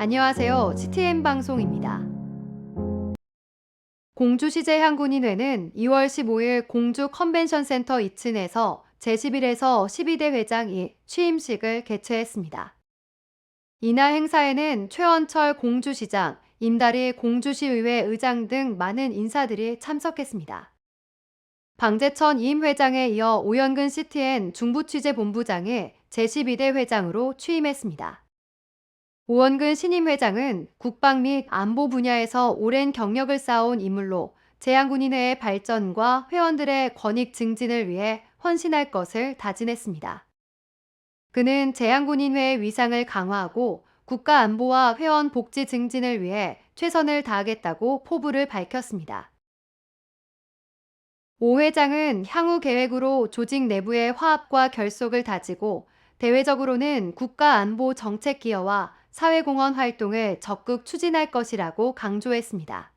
안녕하세요. CTN 방송입니다. 공주시제 향군인회는 2월 15일 공주 컨벤션 센터 2층에서 제11에서 12대 회장이 취임식을 개최했습니다. 이날 행사에는 최원철 공주시장, 임다리 공주시의회 의장 등 많은 인사들이 참석했습니다. 방재천 임 회장에 이어 오연근 CTN 중부취재본부장이 제12대 회장으로 취임했습니다. 오원근 신임 회장은 국방 및 안보 분야에서 오랜 경력을 쌓아온 인물로 재향군인회의 발전과 회원들의 권익 증진을 위해 헌신할 것을 다짐했습니다. 그는 재향군인회의 위상을 강화하고 국가 안보와 회원 복지 증진을 위해 최선을 다하겠다고 포부를 밝혔습니다. 오 회장은 향후 계획으로 조직 내부의 화합과 결속을 다지고 대외적으로는 국가 안보 정책 기여와 사회공헌 활동을 적극 추진할 것이라고 강조했습니다.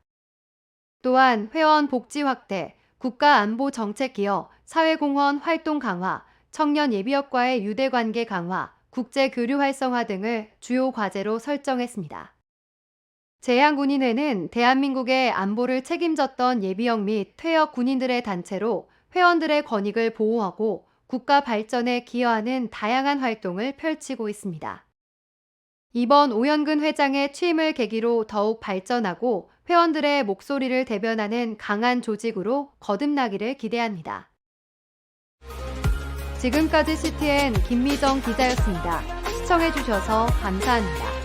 또한 회원 복지 확대, 국가 안보 정책 기여, 사회공헌 활동 강화, 청년 예비역과의 유대 관계 강화, 국제 교류 활성화 등을 주요 과제로 설정했습니다. 재향군인회는 대한민국의 안보를 책임졌던 예비역 및 퇴역 군인들의 단체로 회원들의 권익을 보호하고 국가 발전에 기여하는 다양한 활동을 펼치고 있습니다. 이번 오연근 회장의 취임을 계기로 더욱 발전하고 회원들의 목소리를 대변하는 강한 조직으로 거듭나기를 기대합니다. 지금까지 CTN 김미정 기자였습니다. 시청해주셔서 감사합니다.